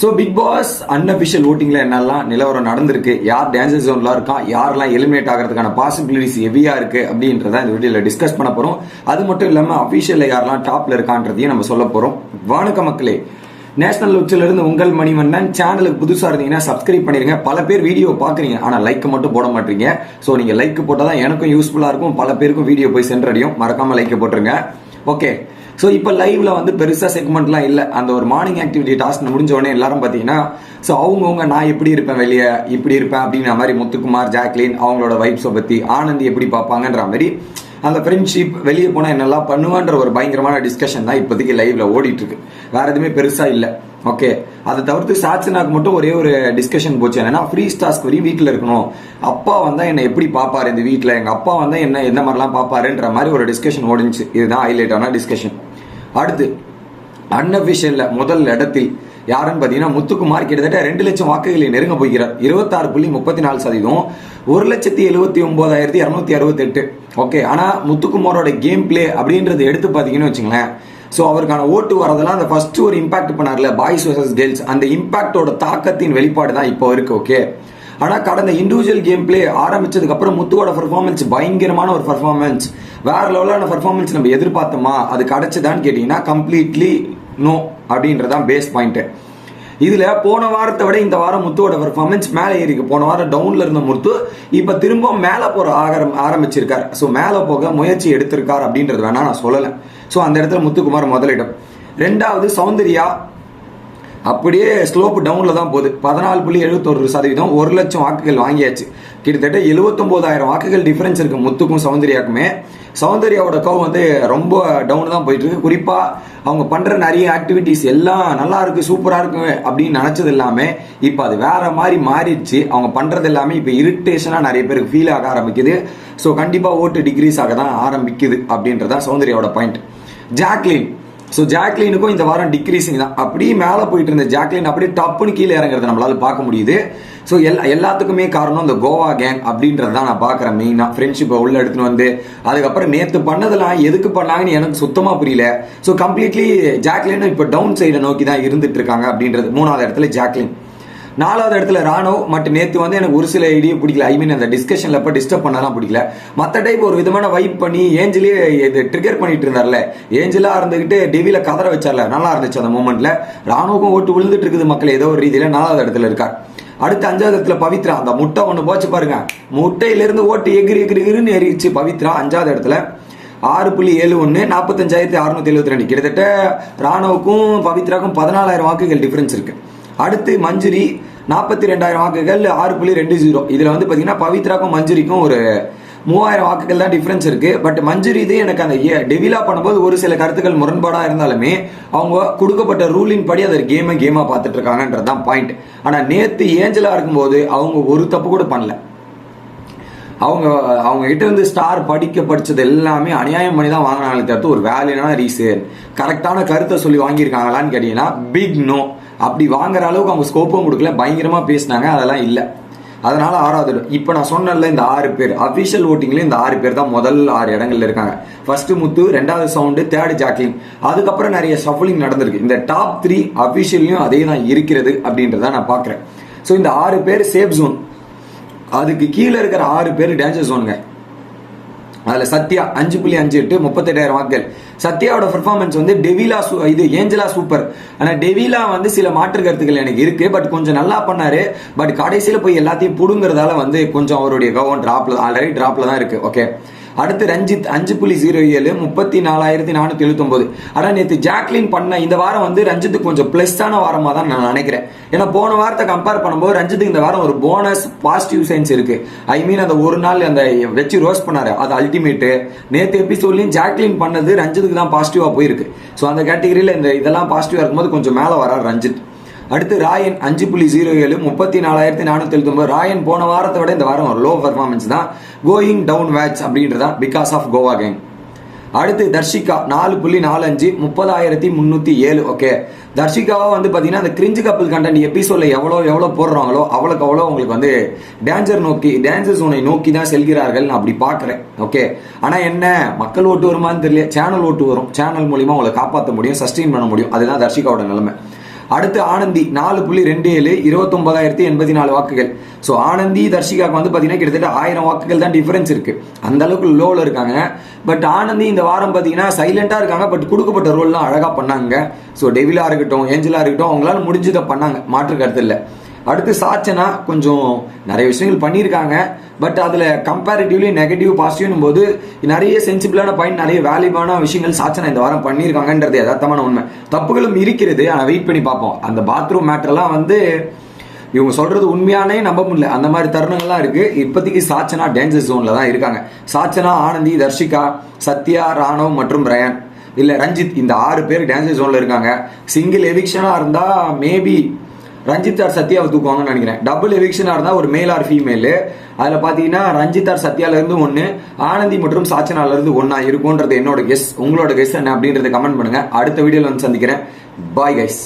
So big boss unofficial ஓட்டிங்கில் என்னெல்லாம் நிலவரம் நடந்திருக்கு? யார் டேஞ்சர் ஜோன்லாம் இருக்கா? யாரெல்லாம் எலிமினேட் ஆகிறதுக்கான பாசிபிலிட்டிஸ் ஹெவியாக இருக்குது அப்படின்றத இந்த வீடியோவில் டிஸ்கஸ் பண்ண போகிறோம் அது மட்டும் இல்லாமல் அஃபீஷியலில் யாரெல்லாம் டாப்பில் இருக்கான்றதையும் நம்ம சொல்ல போகிறோம் வணக்க மக்களே நேஷனல் உச்சிலிருந்து உங்கள் மணிவண்ணன் சேனலுக்கு புதுசாக இருந்தீங்கன்னா சப்ஸ்கிரைப் பண்ணிருங்க. பல பேர் வீடியோ பார்க்குறீங்க. ஆனால் லைக் மட்டும் போட மாட்டீங்க. ஸோ நீங்கள் லைக் போட்டால் தான் எனக்கும் யூஸ்ஃபுல்லாக இருக்கும். பல பேருக்கும் வீடியோ போய் சென்றடையும். மறக்காமல் லைக் போட்டுருங்க. ஓகே ஸோ இப்போ லைவ்ல வந்து பெருசாக செக்மெண்ட்லாம் இல்லை. அந்த ஒரு மார்னிங் ஆக்டிவிட்டி டாஸ்க் முடிஞ்ச உடனே எல்லாரும் பார்த்தீங்கன்னா ஸோ அவங்கவுங்க நான் எப்படி இருப்பேன் வெளியே? இப்படி இருப்பேன்? அப்படின்ற மாதிரி முத்துக்குமார் ஜாக்லின் அவங்களோட வைப்ஸை பற்றி ஆனந்தி எப்படி பார்ப்பாங்கன்ற மாதிரி அந்த ஃப்ரெண்ட்ஷிப் வெளியே போனால் என்னெல்லாம் பண்ணுவான்ற ஒரு பயங்கரமான டிஸ்கஷன் தான் இப்போதைக்கு லைவ்ல ஓடிட்டு இருக்கு வேற எதுவுமே பெருசாக இல்லை. ஓகே அதை தவிர்த்து சாட்சினாக்கு மட்டும் ஒரே ஒரு டிஸ்கஷன் போச்சு. என்னன்னா ஃப்ரீ ஸ்டாஸ்க் வரையும் வீட்டில் இருக்கணும். அப்பா வந்தால் என்னை எப்படி பார்ப்பாரு இந்த வீட்டில் எங்கள் அப்பா வந்தால் என்ன எந்த மாதிரிலாம் பார்ப்பாருன்ற மாதிரி ஒரு டிஸ்கஷன் ஓடிச்சு இதுதான் ஹைலைட்டான டிஸ்கஷன் அடுத்து அன்அபிஷியல்ல முதல் இடத்தில் யாருன்னு பார்த்தீங்கன்னா முத்துக்குமார் கிட்டத்தட்ட ரெண்டு லட்சம் வாக்குகளை நெருங்க போகிறார். இருபத்தாறு புள்ளி முப்பத்தி நாலு சதவீதம். ஒரு லட்சத்தி எழுபத்தி ஒன்பதாயிரத்தி இரநூத்தி அறுபத்தெட்டு. ஓகே ஆனா முத்துக்குமாரோட கேம் பிளே அப்படின்றது எடுத்து பார்த்தீங்கன்னு வச்சுங்களேன். ஸோ அவருக்கான ஓட்டு வரதெல்லாம் அந்த ஃபர்ஸ்ட் ஒரு இம்பாக்ட் பண்ணார்ல பாய்ஸ் வர்சஸ் கேர்ள்ஸ் அந்த இம்பாக்டோட தாக்கத்தின் வெளிப்பாடு தான் இப்போ இருக்கு ஓகே ஆனால் கடந்த இண்டிவிஜுவல் கேம் பிளே ஆரம்பிச்சதுக்கு அப்புறம் முத்துவோட பர்ஃபார்மன்ஸ் பயங்கரமான ஒரு பர்ஃபார்மன்ஸ் வேற லெவலான பர்ஃபார்மன்ஸ் நம்ம எதிர்பார்த்தோமா? அது கிடைச்சதான்னு கேட்டீங்கன்னா கம்ப்ளீட்லி நோ அப்படின்றதான் பேஸ் பாயிண்ட்டு இதுல போன வாரத்தை விட இந்த வாரம் முத்துவோட பர்ஃபார்மன்ஸ் மேலே ஏறிக்கு போன வாரம் டவுன்ல இருந்த முத்து இப்ப திரும்ப மேலே போற ஆக ஆரம்பிச்சிருக்கார். ஸோ மேலே போக முயற்சி எடுத்திருக்கார் அப்படின்றது வேணா நான் சொல்லலை. ஸோ அந்த இடத்துல முத்துக்குமார் முதலிடம். ரெண்டாவது சௌந்தர்யா அப்படியே ஸ்லோப் டவுன்ல தான் போகுது. பதினாலு புள்ளி எழுபத்தொரு சதவீதம் ஒரு லட்சம் வாக்குகள் வாங்கியாச்சு. கிட்டத்தட்ட எழுபத்தொம்போதாயிரம் வாக்குகள் டிஃபரன்ஸ் இருக்கு முத்துக்கும் சௌந்தர்யாக்குமே. சௌந்தர்யாவோட கவ் வந்து ரொம்ப டவுன் தான் போயிட்டு இருக்கு. குறிப்பா அவங்க பண்ற நிறைய ஆக்டிவிட்டிஸ் எல்லாம் நல்லா இருக்கு சூப்பரா இருக்கு அப்படின்னு நினைச்சது எல்லாமே இப்போ அது வேற மாதிரி மாறிடுச்சு. அவங்க பண்றது எல்லாமே இப்போ இரிட்டேஷனா நிறைய பேருக்கு ஃபீல் ஆக ஆரம்பிக்குது. ஸோ கண்டிப்பா ஓட்டு டிக்ரீஸ் ஆக தான் ஆரம்பிக்குது அப்படின்றதான் சௌந்தர்யாவோட பாயிண்ட் ஜாக்லின் ஸோ ஜாக்லினுக்கும் இந்த வாரம் டிக்ரீசிங் தான். அப்படியே மேலே போயிட்டு இருந்த ஜாக்லின் அப்படியே டப்புன்னு கீழே இறங்குறத நம்மளால பார்க்க முடியுது. ஸோ எல்லா எல்லாத்துக்குமே காரணம் இந்த கோவா கேங் அப்படின்றது தான் நான் பார்க்குறேன் மெயினாக ஃப்ரெண்ட்ஷிப்பை உள்ள எடுத்துன்னு வந்து அதுக்கப்புறம் நேற்று பண்ணதெல்லாம் எதுக்கு பண்ணாங்கன்னு எனக்கு சுத்தமாக புரியல. ஸோ கம்ப்ளீட்லி ஜாக்லினும் இப்போ டவுன் சைடை நோக்கி தான் இருந்துட்டு இருக்காங்க அப்படின்றது மூணாவது இடத்துல ஜாக்லின் நாலாவது இடத்துல ராணுவ மற்றும் நேற்று வந்து எனக்கு ஒரு சில ஐடியா பிடிக்கல. ஐ மீன் அந்த டிஸ்கஷன்ல இப்போ டிஸ்டர்ப் பண்ணலாம் பிடிக்கல. மற்ற டைப் ஒரு விதமான வைப் பண்ணி ஏஞ்சலே இது ட்ரிகர் பண்ணிட்டு இருந்தார்ல. ஏஞ்சலா இருந்துகிட்டு டெவில கதற வச்சார்ல. நல்லா இருந்துச்சு அந்த மூமெண்ட்ல ராணுவுக்கும் ஓட்டு விழுந்துட்டு இருக்குது மக்கள் ஏதோ ஒரு ரீதியில நாலாவது இடத்துல இருக்கார். அடுத்து அஞ்சாவது இடத்துல பவித்ரா. அந்த முட்டை ஒன்று போச்சு பாருங்க. முட்டையிலேருந்து ஓட்டு எகிரி எகிரி எகிரின்னு ஏறிச்சு பவித்ரா அஞ்சாவது இடத்துல. ஆறு புள்ளி ஏழு ஒன்று நாற்பத்தஞ்சாயிரத்தி அறுநூத்தி எழுபத்தி ரெண்டு. கிட்டத்தட்ட ராணுவுக்கும் பவித்ராக்கும் பதினாலாயிரம் வாக்குகள் டிஃபரன்ஸ் இருக்கு. அடுத்து மஞ்சுரி நாற்பத்தி ரெண்டாயிரம் வாக்குகள் ஆறு புள்ளி ரெண்டு ஜீரோ. இதில் வந்து பார்த்தீங்கன்னா பவித்ராக்கும் மஞ்சுரிக்கும் ஒரு மூவாயிரம் வாக்குகள் தான் டிஃப்ரென்ஸ் இருக்கு. பட் மஞ்சுரி இது எனக்கு அந்த டெவிலா பண்ணும்போது ஒரு சில கருத்துக்கள் முரண்பாடாக இருந்தாலுமே அவங்க கொடுக்கப்பட்ட ரூலின் படி அதை கேமை கேமாக பார்த்துட்டு இருக்காங்கன்றது தான் பாயிண்ட் ஆனால் நேற்று ஏஞ்சலாக இருக்கும்போது அவங்க ஒரு தப்பு கூட பண்ணல. அவங்க அவங்க கிட்ட இருந்து ஸ்டார் படிக்க படித்தது எல்லாமே அநியாயம் பண்ணி தான் வாங்கினாங்களே தவிர்த்து ஒரு வேலையான ரீசன் கரெக்டான கருத்தை சொல்லி வாங்கியிருக்காங்களான்னு கேட்டீங்கன்னா பிக் நோ அப்படி வாங்குற அளவுக்கு அவங்க ஸ்கோப்பும் கொடுக்கல. பயங்கரமா பேசினாங்க. அதெல்லாம் இல்லை. அதனால ஆறாவது இடம் இப்போ நான் சொன்னல இந்த ஆறு பேர். அபிஷியல் ஓட்டிங்லேயும் இந்த ஆறு பேர் தான் முதல் ஆறு இடங்கள்ல இருக்காங்க. ஃபர்ஸ்ட் முத்து ரெண்டாவது சவுண்டு தேர்டு ஜாக்லின். அதுக்கப்புறம் நிறைய ஷஃபலிங் நடந்திருக்கு. இந்த டாப் த்ரீ அபிஷியல்லையும் அதே தான் இருக்கிறது அப்படின்றத நான் பார்க்குறேன் ஸோ இந்த ஆறு பேர் சேஃப் ஜோன் அதுக்கு கீழே இருக்கிற ஆறு பேர் டேஞ்சர் ஜோனுங்க அதில் சத்யா அஞ்சு புள்ளி அஞ்சு எட்டு முப்பத்தெட்டாயிரம் வாக்குகள். சத்யாவோட பெர்ஃபார்மன்ஸ் வந்து டெவிலா சூ இது ஏஞ்சலா சூப்பர். ஆனால் டெவிலா வந்து சில மாற்று கருத்துக்கள் எனக்கு இருக்குது பட் கொஞ்சம் நல்லா பண்ணார். பட் கடைசியில் போய் எல்லாத்தையும் பிடுங்கிறதால வந்து கொஞ்சம் அவருடைய கவனம் ட்ராப்பில் ஆல்ரெடி ட்ராப்பில் தான் இருக்குது ஓகே அடுத்து ரஞ்சித் அஞ்சு புள்ளி ஜீரோ ஏழு முப்பத்தி நாலாயிரத்தி நானூத்தி எழுபத்தி ஆனால் நேற்று ஜாக்லின் பண்ண இந்த வாரம் வந்து ரஞ்சித்துக்கு கொஞ்சம் ப்ளஸ்ஸான வாரமாக தான் நான் நினைக்கிறேன். ஏன்னா போன வாரத்தை கம்பேர் பண்ணும்போது ரஞ்சித்துக்கு இந்த வாரம் ஒரு போனஸ் பாசிட்டிவ் சைன்ஸ் இருக்கு. ஐ மீன் அந்த ஒரு நாள் அந்த வச்சு ரோஸ் பண்ணாரு. அது அல்டிமேட்டு நேற்று எபிசோட்லையும் ஜாக்லின் பண்ணது ரஞ்சித்துக்கு தான் பாசிட்டிவாக போயிருக்கு. ஸோ அந்த கேட்டகரியில் இந்த இதெல்லாம் பாசிட்டிவாக இருக்கும்போது கொஞ்சம் மேலே வரார் ரஞ்சித். அடுத்து ராயன் அஞ்சு புள்ளி ஜீரோ ஏழு முப்பத்தி நாலாயிரத்தி நானூற்றி எழுபத்தி ஒன்பது ராயன் போன வாரத்தை விட இந்த வாரம் ஒரு லோ பர்ஃபார்மன்ஸ் தான். கோயிங் டவுன் வேட்ச் அப்படின்றதா பிகாஸ் ஆஃப் கோவா கேங் அடுத்து தர்ஷிகா நாலு புள்ளி நாலு அஞ்சு முப்பதாயிரத்தி முந்நூற்றி ஏழு. ஓகே தர்ஷிகாவை வந்து பார்த்தீங்கன்னா அந்த கிரிஞ்சு கப்பல் கண்டென்ட் எபிசோடில் எவ்வளோ எவ்வளோ போடுறாங்களோ அவ்வளோக்கு அவ்வளோ உங்களுக்கு வந்து டேஞ்சர் நோக்கி டேஞ்சர் உன்னை நோக்கி தான் செல்கிறார்கள். நான் அப்படி பார்க்குறேன். ஓகே ஆனால் என்ன? மக்கள் ஓட்டு வருமானு தெரியல. சேனல் ஓட்டு வரும். சேனல் மூலிமா உங்களை காப்பாற்ற முடியும் சஸ்டெயின் பண்ண முடியும். அதுதான் தர்ஷிகாவோட நிலைமை. அடுத்து ஆனந்தி நாலு புள்ளி ரெண்டு ஏழு இருபத்தொன்பதாயிரத்தி எண்பத்தி நாலு வாக்குகள். ஸோ ஆனந்தி தர்ஷிகாவுக்கு வந்து பார்த்தீங்கன்னா கிட்டத்தட்ட ஆயிரம் வாக்குகள் தான் டிஃபரன்ஸ் இருக்கு. அந்த அளவுக்கு லோவில் இருக்காங்க. பட் ஆனந்தி இந்த வாரம் பார்த்தீங்கன்னா சைலண்டாக இருக்காங்க. பட் கொடுக்கப்பட்ட ரோல்லாம் அழகாக பண்ணாங்க. ஸோ டெவிலாக இருக்கட்டும் ஏஞ்சலாக இருக்கட்டும் அவங்களால முடிஞ்சதை பண்ணாங்க. மாற்று கருத்து இல்லை. அடுத்து சாச்சனா கொஞ்சம் நிறைய விஷயங்கள் பண்ணியிருக்காங்க. பட் அதில் கம்பேரிட்டிவ்லி நெகட்டிவ் பாசிட்டிவ்னும் போது நிறைய சென்சிபிளான பாயிண்ட் நிறைய வேல்யூபான விஷயங்கள் சாச்சனா இந்த வாரம் பண்ணியிருக்காங்கன்றது யதார்த்தமான உண்மை. தப்புகளும் இருக்கிறது. ஆனால் வெயிட் பண்ணி பார்ப்போம். அந்த பாத்ரூம் மேட்டர்லாம் வந்து இவங்க சொல்றது உண்மையானே நம்ப முடியல. அந்த மாதிரி தருணங்கள்லாம் இருக்கு. இப்போதைக்கு சாச்சனா டேஞ்சர் ஜோன்ல தான் இருக்காங்க. சாச்சனா ஆனந்தி தர்ஷிகா சத்யா ராணவ் மற்றும் ரயான். இல்லை ரஞ்சித் இந்த ஆறு பேர் டேஞ்சர் ஜோன்ல இருக்காங்க. சிங்கிள் எவிக்ஷனாக இருந்தால் மேபி ரஞ்சித் ஆர் சத்யாவை தூக்குவாங்கன்னு நினைக்கிறேன். டபுள் எவிக்ஷனாக இருந்தால் ஒரு மேல் ஆர் ஃபீமேலு அதில் பார்த்தீங்கன்னா ரஞ்சித் ஆர் சத்யாலேருந்து ஒன்று ஆனந்தி மற்றும் சாச்சனாலேருந்து ஒன்றா இருக்கும்ன்றது என்னோட கெஸ் உங்களோட கெஸ் என்ன அப்படின்றத கமெண்ட் பண்ணுங்கள் அடுத்த வீடியோவில் வந்து சந்திக்கிறேன். Bye guys